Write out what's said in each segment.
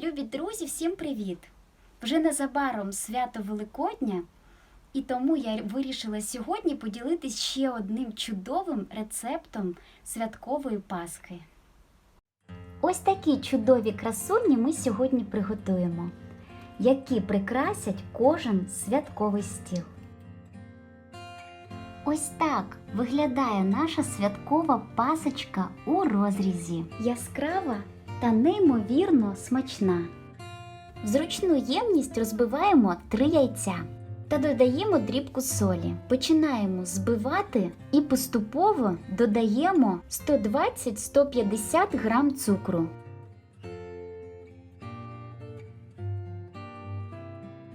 Любі друзі, всім привіт! Вже незабаром свято Великодня, і тому я вирішила сьогодні поділитись ще одним чудовим рецептом святкової паски. Ось такі чудові красуні ми сьогодні приготуємо, які прикрасять кожен святковий стіл. Ось так виглядає наша святкова пасочка у розрізі. Яскрава та неймовірно смачна. В зручну ємність розбиваємо 3 яйця та додаємо дрібку солі. Починаємо збивати і поступово додаємо 120-150 грам цукру.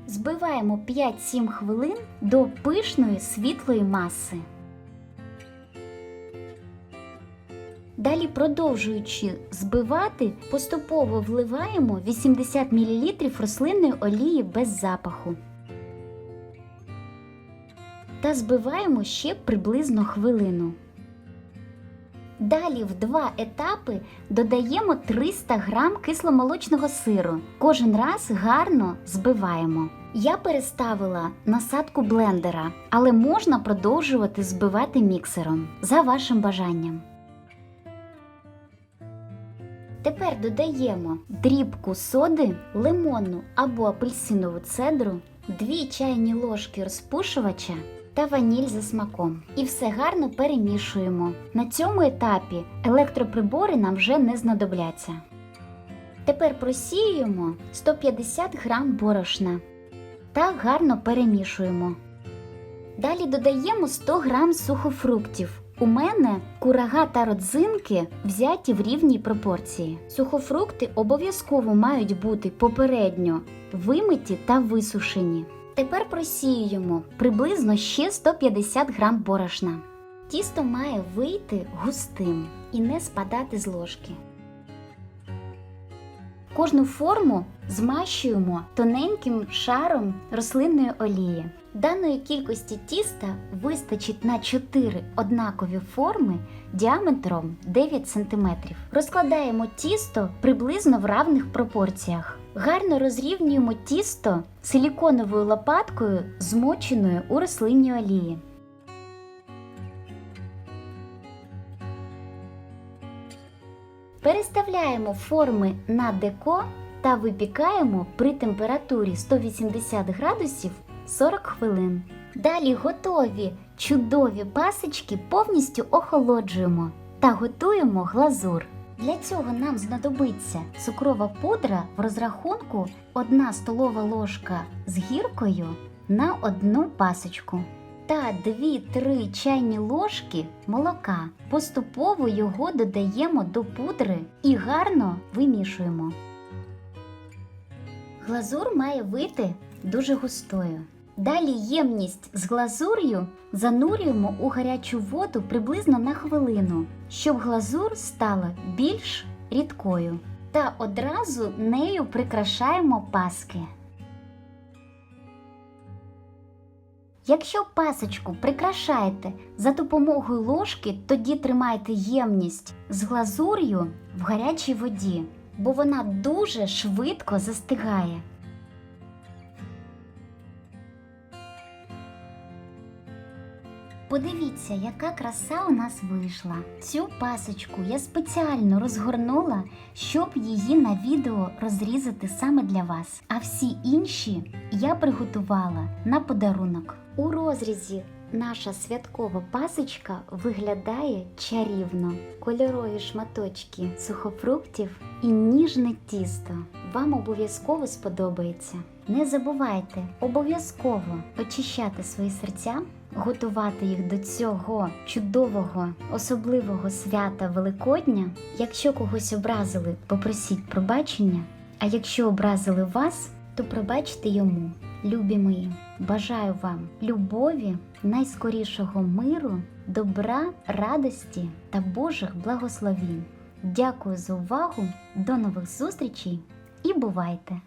Збиваємо 5-7 хвилин до пишної світлої маси. Далі, продовжуючи збивати, поступово вливаємо 80 мл рослинної олії без запаху. Та збиваємо ще приблизно хвилину. Далі в два етапи додаємо 300 г кисломолочного сиру. Кожен раз гарно збиваємо. Я переставила насадку блендера, але можна продовжувати збивати міксером за вашим бажанням. Тепер додаємо дрібку соди, лимонну або апельсинову цедру, 2 чайні ложки розпушувача та ваніль за смаком. І все гарно перемішуємо. На цьому етапі електроприбори нам вже не знадобляться. Тепер просіюємо 150 г борошна та гарно перемішуємо. Далі додаємо 100 г сухофруктів. У мене курага та родзинки взяті в рівній пропорції. Сухофрукти обов'язково мають бути попередньо вимиті та висушені. Тепер просіюємо приблизно ще 150 грам борошна. Тісто має вийти густим і не спадати з ложки. Кожну форму змащуємо тоненьким шаром рослинної олії. Даної кількості тіста вистачить на 4 однакові форми діаметром 9 см. Розкладаємо тісто приблизно в равних пропорціях. Гарно розрівнюємо тісто силіконовою лопаткою, змоченою у рослинній олії. Переставляємо форми на деко та випікаємо при температурі 180 градусів 40 хвилин. Далі готові чудові пасочки повністю охолоджуємо та готуємо глазур. Для цього нам знадобиться цукрова пудра в розрахунку 1 столова ложка з гіркою на одну пасочку та 2-3 чайні ложки молока. Поступово його додаємо до пудри і гарно вимішуємо. Глазур має вийти дуже густою. Далі ємність з глазур'ю занурюємо у гарячу воду приблизно на хвилину, щоб глазур стала більш рідкою. Та одразу нею прикрашаємо паски. Якщо пасочку прикрашаєте за допомогою ложки, тоді тримайте ємність з глазур'ю в гарячій воді, бо вона дуже швидко застигає. Подивіться, яка краса у нас вийшла. Цю пасочку я спеціально розгорнула, щоб її на відео розрізати саме для вас. А всі інші я приготувала на подарунок. У розрізі наша святкова пасочка виглядає чарівно. Кольорові шматочки сухофруктів і ніжне тісто. Вам обов'язково сподобається. Не забувайте обов'язково очищати свої серця, готувати їх до цього чудового, особливого свята Великодня. Якщо когось образили, попросіть пробачення. А якщо образили вас, то пробачте йому. Любі мої, бажаю вам любові, найскорішого миру, добра, радості та Божих благословінь. Дякую за увагу, до нових зустрічей і бувайте!